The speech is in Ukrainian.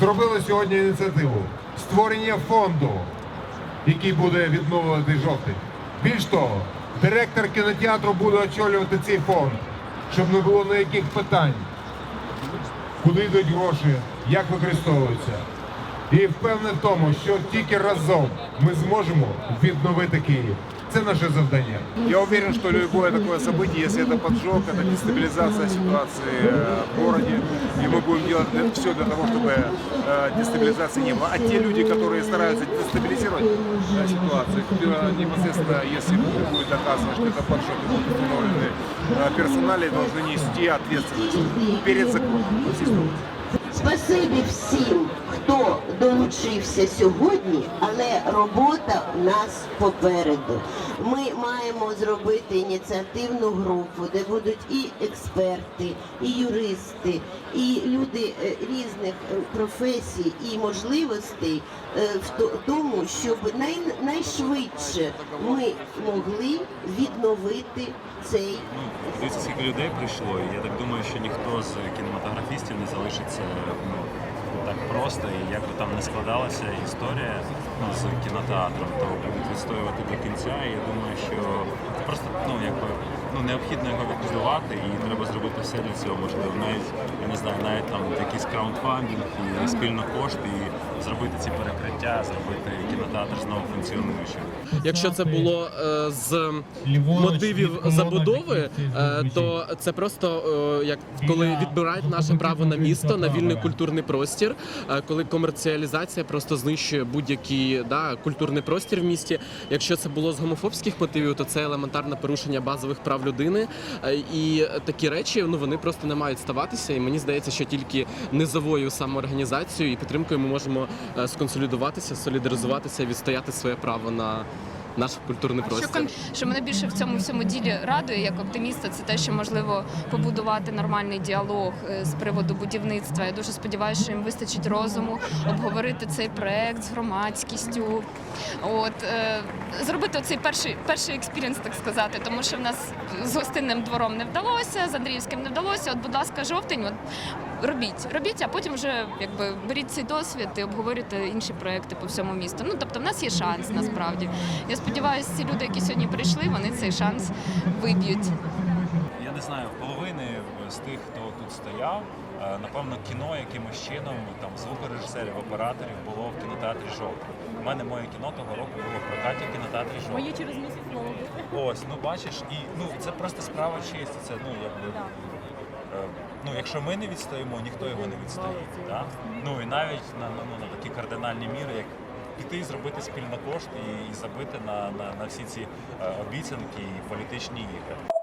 Зробили сьогодні ініціативу створення фонду, який буде відновлювати жовтий. Більш того, директор кінотеатру буде очолювати цей фонд, щоб не було ніяких питань, куди йдуть гроші, як використовуються. І впевнений в тому, що тільки разом ми зможемо відновити Київ. Це наше завдання. Я уверен, что любое такое событие, если это поджог, это дестабилизация ситуации э, в городе, и мы будем делать все для того, чтобы э, дестабилизации не было. А те люди, которые стараются дестабилизировать э, ситуацию, непосредственно, если будет доказано, что это поджог и будут установлены персонали, должны нести ответственность перед законом. Спасибі всім, хто долучився сьогодні, але робота у нас попереду. Ми маємо зробити ініціативну групу, де будуть і експерти, і юристи, і люди е, різних е, професій і можливостей е, в тому, щоб най, найшвидше ми могли відновити цей Дивіться, скільки людей прийшло, я так думаю, що ніхто з кінематографістів не залишиться ну, так просто. І як би там не складалася історія ну, з кінотеатром, то будуть відстоювати до кінця. І я думаю, що просто ну, якби, ну, необхідно його відбудувати, і треба зробити все для цього. Можливо, навіть я не знаю, навіть там якийсь краундфандинг і спільно кошти, зробити ці перекриття, зробити кінотеатр знову функціонуючим. Якщо це було е, з мотивів забудови, е, то це просто е, як коли відбирають наше право на місто, на вільний культурний простір, е, коли комерціалізація просто знищує будь-який да, культурний простір в місті. Якщо це було з гомофобських мотивів, то це елементарне порушення базових прав людини. Е, І такі речі ну вони просто не мають ставатися. І мені здається, що тільки низовою самоорганізацією і підтримкою ми можемо сконсолідуватися, солідаризуватися і відстояти своє право на наш культурний Що, простір. кон- що мене більше в цьому всьому ділі радує як оптиміста, це те, що можливо побудувати нормальний діалог е, з приводу будівництва. Я дуже сподіваюся, що їм вистачить розуму обговорити цей проект з громадськістю. От е, зробити цей перший перший експірієнс, так сказати, тому що в нас з гостинним двором не вдалося, з Андріївським не вдалося. От, будь ласка, жовтень. От робіть, робіть, а потім вже якби беріть цей досвід і обговорюйте інші проекти по всьому місту. Ну тобто, в нас є шанс насправді. Я сподіваюся, ці люди, які сьогодні прийшли, вони цей шанс виб'ють. Я не знаю, в половини з тих, хто тут стояв, е, напевно, кіно якимось чином, там звукорежисерів, операторів було в кінотеатрі жовтий. У мене моє кіно того року було в прокаті в кінотеатрі жовтий. Моє через місяць мало. Ось, ну бачиш, і ну це просто справа честі. Це ну якби. Ну, якщо ми не відстоїмо, ніхто його не відстоїть. Да? Ну і навіть на, на, ну, на такі кардинальні міри, як піти і зробити спільно кошти і, і забити на, на, на всі ці е, обіцянки і політичні ігри.